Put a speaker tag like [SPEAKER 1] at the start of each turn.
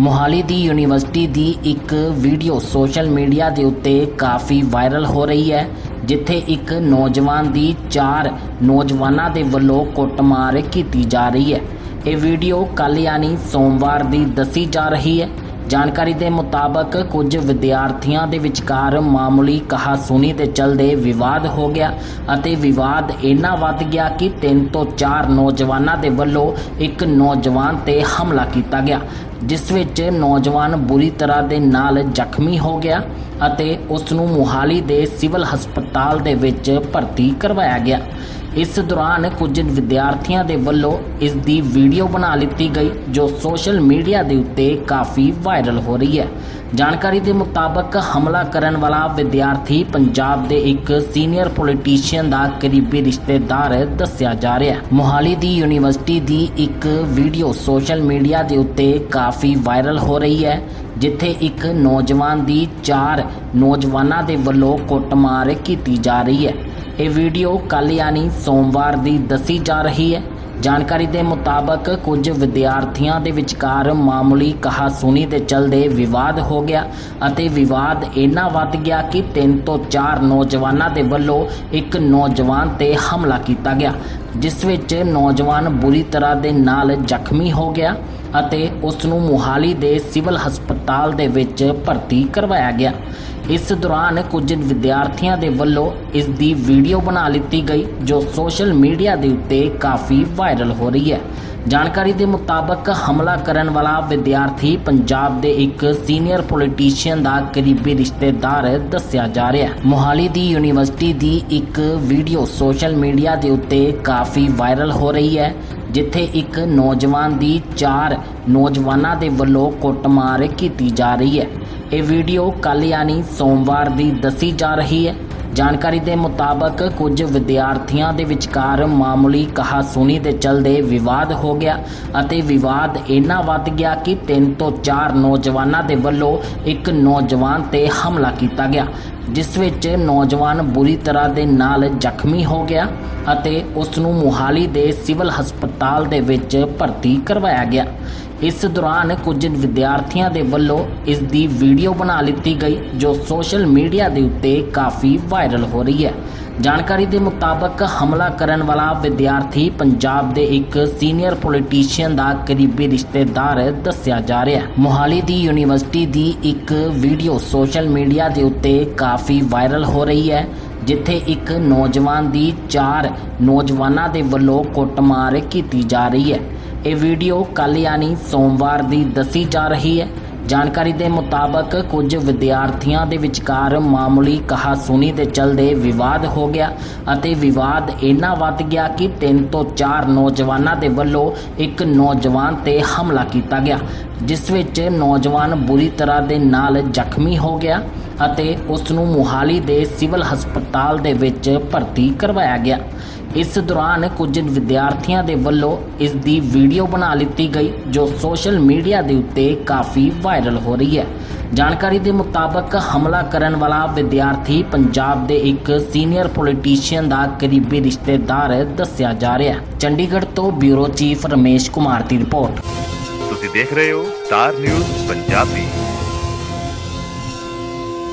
[SPEAKER 1] ਮੋਹਾਲੀ ਦੀ university ਦੀ ਇੱਕ video social media ਦੇ ਉੱਤੇ ਕਾਫੀ ਵਾਇਰਲ ਹੋ ਰਹੀ ਹੈ, ਜਿੱਥੇ ਇੱਕ ਨੌਜਵਾਨ ਦੀ ਚਾਰ ਨੌਜਵਾਨਾਂ ਦੇ ਵੱਲੋਂ ਕੁੱਟਮਾਰ ਕੀਤੀ ਜਾ ਰਹੀ ਹੈ। ਇਹ ਵੀਡੀਓ ਕੱਲ ਯਾਨੀ ਸੋਮਵਾਰ ਦੀ ਦੱਸੀ ਜਾ ਰਹੀ ਹੈ। ਜਾਣਕਾਰੀ ਦੇ ਮੁਤਾਬਕ ਕੁਝ ਵਿਦਿਆਰਥੀਆਂ ਦੇ ਵਿਚਕਾਰ ਮਾਮੂਲੀ ਕਹਾਸੁਣੀ ਦੇ ਚਲਦੇ ਵਿਵਾਦ ਹੋ ਗਿਆ ਅਤੇ ਵਿਵਾਦ ਇੰਨਾ ਵੱਧ ਗਿਆ ਕਿ ਤਿੰਨ ਤੋਂ ਚਾਰ ਨੌਜਵਾਨਾਂ ਦੇ ਵੱਲੋਂ ਇੱਕ ਨੌਜਵਾਨ ਤੇ ਹਮਲਾ ਕੀਤਾ ਗਿਆ, ਜਿਸ ਵਿੱਚ ਨੌਜਵਾਨ ਬੁਰੀ ਤਰ੍ਹਾਂ ਦੇ ਨਾਲ ਜ਼ਖਮੀ ਹੋ ਗਿਆ ਅਤੇ ਉਸ ਨੂੰ ਮੁਹਾਲੀ ਦੇ ਸਿਵਲ ਹਸਪਤਾਲ ਦੇ ਵਿੱਚ ਭਰਤੀ ਕਰਵਾਇਆ ਗਿਆ। ਇਸ ਦੌਰਾਨ ਕੁਝ ਵਿਦਿਆਰਥੀਆਂ ਦੇ ਵੱਲੋਂ ਇਸ ਦੀ ਵੀਡੀਓ ਬਣਾ ਲਿੱਤੀ ਗਈ, ਜੋ ਸੋਸ਼ਲ ਮੀਡੀਆ ਦੇ ਉੱਤੇ ਕਾਫੀ ਵਾਇਰਲ ਹੋ ਰਹੀ ਹੈ। ਜਾਣਕਾਰੀ ਦੇ ਮੁਤਾਬਕ ਹਮਲਾ ਕਰਨ ਵਾਲਾ ਵਿਦਿਆਰਥੀ ਪੰਜਾਬ ਦੇ ਇੱਕ ਸੀਨੀਅਰ ਪੋਲੀਟੀਸ਼ੀਅਨ ਦਾ ਕਰੀਬੀ ਰਿਸ਼ਤੇਦਾਰ ਦੱਸਿਆ ਜਾ ਰਿਹਾ ਹੈ। ਮੋਹਾਲੀ ਦੀ ਯੂਨੀਵਰਸਿਟੀ ਦੀ ਇੱਕ ਵੀਡੀਓ ਸੋਸ਼ਲ ਮੀਡੀਆ ਦੇ ਉੱਤੇ ਕਾਫੀ ਵਾਇਰਲ ਹੋ ਰਹੀ ਹੈ, ਜਿੱਥੇ ਇੱਕ ਨੌਜਵਾਨ ਦੀ ਚਾਰ ਨੌਜਵਾਨਾਂ ਦੇ ਵੱਲੋਂ ਕੁੱਟਮਾਰ ਕੀਤੀ ਜਾ ਰਹੀ ਹੈ। ਇਹ ਵੀਡੀਓ ਕੱਲ ਯਾਨੀ ਸੋਮਵਾਰ ਦੀ ਦੱਸੀ ਜਾ ਰਹੀ ਹੈ। ਜਾਣਕਾਰੀ ਦੇ ਮੁਤਾਬਕ ਕੁਝ ਵਿਦਿਆਰਥੀਆਂ ਦੇ ਵਿਚਕਾਰ ਮਾਮੂਲੀ ਕਹਾਸੁਣੀ ਦੇ ਚਲਦੇ ਵਿਵਾਦ ਹੋ ਗਿਆ ਅਤੇ ਵਿਵਾਦ ਇੰਨਾ ਵੱਧ ਗਿਆ ਕਿ ਤਿੰਨ ਤੋਂ ਚਾਰ ਨੌਜਵਾਨਾਂ ਦੇ ਵੱਲੋਂ ਇੱਕ ਨੌਜਵਾਨ ਤੇ ਹਮਲਾ ਕੀਤਾ ਗਿਆ। ਜਿਸ ਵਿੱਚ ਨੌਜਵਾਨ ਬੁਰੀ ਤਰ੍ਹਾਂ ਦੇ ਨਾਲ ਜ਼ਖਮੀ ਹੋ ਗਿਆ ਅਤੇ ਉਸ ਨੂੰ ਮੁਹਾਲੀ ਦੇ ਸਿਵਲ ਹਸਪਤਾਲ ਦੇ ਵਿੱਚ ਭਰਤੀ ਕਰਵਾਇਆ ਗਿਆ। ਇਸ ਦੌਰਾਨ ਕੁਝ ਵਿਦਿਆਰਥੀਆਂ ਦੇ ਵੱਲੋਂ ਇਸ ਦੀ ਵੀਡੀਓ ਬਣਾ ਲਿੱਤੀ ਗਈ, ਜੋ ਸੋਸ਼ਲ ਮੀਡੀਆ ਦੇ ਉੱਤੇ ਕਾਫੀ ਵਾਇਰਲ ਹੋ ਰਹੀ ਹੈ। ਜਾਣਕਾਰੀ ਦੇ ਮੁਤਾਬਕ ਹਮਲਾ ਕਰਨ ਵਾਲਾ ਵਿਦਿਆਰਥੀ ਪੰਜਾਬ ਦੇ ਇੱਕ ਸੀਨੀਅਰ ਪੋਲੀਟੀਸ਼ੀਅਨ ਦਾ ਕਰੀਬੀ ਰਿਸ਼ਤੇਦਾਰ ਦੱਸਿਆ ਜਾ ਰਿਹਾ ਹੈ। ਮੋਹਾਲੀ ਦੀ ਯੂਨੀਵਰਸਿਟੀ ਦੀ ਇੱਕ ਵੀਡੀਓ ਸੋਸ਼ਲ ਮੀਡੀਆ ਦੇ ਉੱਤੇ ਕਾਫੀ ਵਾਇਰਲ ਹੋ ਰਹੀ ਹੈ, ਜਿੱਥੇ ਇੱਕ ਨੌਜਵਾਨ ਦੀ ਚਾਰ ਨੌਜਵਾਨਾਂ ਦੇ ਵੱਲੋਂ ਕੁੱਟਮਾਰ ਕੀਤੀ ਜਾ ਰਹੀ ਹੈ। ਇਹ ਵੀਡੀਓ ਕੱਲ ਯਾਨੀ ਸੋਮਵਾਰ ਦੀ ਦੱਸੀ ਜਾ ਰਹੀ ਹੈ। ਜਾਣਕਾਰੀ ਦੇ ਮੁਤਾਬਕ, ਕੁਝ ਵਿਦਿਆਰਥੀਆਂ ਦੇ ਵਿਚਕਾਰ ਮਾਮੂਲੀ ਕਹਾਸੁਣੀ ਦੇ ਚਲਦੇ ਵਿਵਾਦ ਹੋ ਗਿਆ ਅਤੇ ਵਿਵਾਦ ਇੰਨਾ ਵੱਧ ਗਿਆ ਕਿ ਤਿੰਨ ਤੋਂ ਚਾਰ ਨੌਜਵਾਨਾਂ ਦੇ ਵੱਲੋਂ ਇੱਕ ਨੌਜਵਾਨ ਤੇ ਹਮਲਾ ਕੀਤਾ ਗਿਆ, ਜਿਸ ਵਿੱਚ ਨੌਜਵਾਨ ਬੁਰੀ ਤਰ੍ਹਾਂ ਦੇ ਨਾਲ ਜ਼ਖਮੀ ਹੋ ਗਿਆ ਅਤੇ ਉਸ ਨੂੰ ਮੁਹਾਲੀ ਦੇ ਸਿਵਲ ਹਸਪਤਾਲ ਦੇ ਵਿੱਚ ਭਰਤੀ ਕਰਵਾਇਆ ਗਿਆ। ਇਸ ਦੌਰਾਨ ਕੁਝ ਵਿਦਿਆਰਥੀਆਂ ਦੇ ਵੱਲੋਂ ਇਸ ਦੀ ਵੀਡੀਓ ਬਣਾ ਲਿੱਤੀ ਗਈ, ਜੋ ਸੋਸ਼ਲ ਮੀਡੀਆ ਦੇ ਉੱਤੇ ਕਾਫੀ ਵਾਇਰਲ ਹੋ ਰਹੀ ਹੈ। ਜਾਣਕਾਰੀ ਦੇ ਮੁਤਾਬਕ ਹਮਲਾ ਕਰਨ ਵਾਲਾ ਵਿਦਿਆਰਥੀ ਪੰਜਾਬ ਦੇ ਇੱਕ ਸੀਨੀਅਰ ਪੋਲੀਟੀਸ਼ੀਅਨ ਦਾ ਕਰੀਬੀ ਰਿਸ਼ਤੇਦਾਰ ਦੱਸਿਆ ਜਾ ਰਿਹਾ ਹੈ। ਮੋਹਾਲੀ ਦੀ ਯੂਨੀਵਰਸਿਟੀ ਦੀ ਇੱਕ ਵੀਡੀਓ ਸੋਸ਼ਲ ਮੀਡੀਆ ਦੇ ਉੱਤੇ ਕਾਫੀ ਵਾਇਰਲ ਹੋ ਰਹੀ ਹੈ, ਜਿੱਥੇ ਇੱਕ ਨੌਜਵਾਨ ਦੀ ਚਾਰ ਨੌਜਵਾਨਾਂ ਦੇ ਵੱਲੋਂ ਕੁੱਟਮਾਰ ਕੀਤੀ ਜਾ ਰਹੀ ਹੈ। ਇਹ ਵੀਡੀਓ ਕੱਲ ਯਾਨੀ ਸੋਮਵਾਰ ਦੀ ਦੱਸੀ ਜਾ ਰਹੀ ਹੈ। ਜਾਣਕਾਰੀ ਦੇ ਮੁਤਾਬਕ ਕੁਝ ਵਿਦਿਆਰਥੀਆਂ ਦੇ ਵਿਚਕਾਰ ਮਾਮੂਲੀ ਕਹਾਸੁਣੀ ਦੇ ਚਲਦੇ ਵਿਵਾਦ ਹੋ ਗਿਆ ਅਤੇ ਵਿਵਾਦ ਇੰਨਾ ਵੱਧ ਗਿਆ ਕਿ ਤਿੰਨ ਤੋਂ ਚਾਰ ਨੌਜਵਾਨਾਂ ਦੇ ਵੱਲੋਂ ਇੱਕ ਨੌਜਵਾਨ ਤੇ ਹਮਲਾ ਕੀਤਾ ਗਿਆ, ਜਿਸ ਵਿੱਚ ਨੌਜਵਾਨ ਬੁਰੀ ਤਰ੍ਹਾਂ ਦੇ ਨਾਲ ਜ਼ਖਮੀ ਹੋ ਗਿਆ। ਅਤੇ ਉਸ ਨੂੰ ਮੁਹਾਲੀ ਦੇ ਸਿਵਲ ਹਸਪਤਾਲ ਦੇ ਵਿੱਚ ਭਰਤੀ ਕਰਵਾਇਆ ਗਿਆ। ਇਸ ਦੌਰਾਨ ਕੁਝ ਵਿਦਿਆਰਥੀਆਂ ਦੇ ਵੱਲੋਂ ਇਸ ਦੀ ਵੀਡੀਓ ਬਣਾ ਲਿੱਤੀ ਗਈ, ਜੋ ਸੋਸ਼ਲ ਮੀਡੀਆ ਦੇ ਉੱਤੇ ਕਾਫੀ ਵਾਇਰਲ ਹੋ ਰਹੀ ਹੈ। ਜਾਣਕਾਰੀ ਦੇ ਮੁਤਾਬਕ ਹਮਲਾ ਕਰਨ ਵਾਲਾ ਵਿਦਿਆਰਥੀ ਪੰਜਾਬ ਦੇ ਇੱਕ ਸੀਨੀਅਰ ਪੋਲੀਟੀਸ਼ੀਅਨ ਦਾ ਕਰੀਬੀ ਰਿਸ਼ਤੇਦਾਰ ਦੱਸਿਆ ਜਾ ਰਿਹਾ ਹੈ। ਚੰਡੀਗੜ੍ਹ ਤੋਂ ਬਿਊਰੋ ਚੀਫ ਰਮੇਸ਼ ਕੁਮਾਰ ਦੀ ਰਿਪੋਰਟ।
[SPEAKER 2] ਤੁਸੀਂ ਦੇਖ ਰਹੇ ਹੋ ਸਟਾਰ ਨਿਊਜ਼ ਪੰਜਾਬੀ।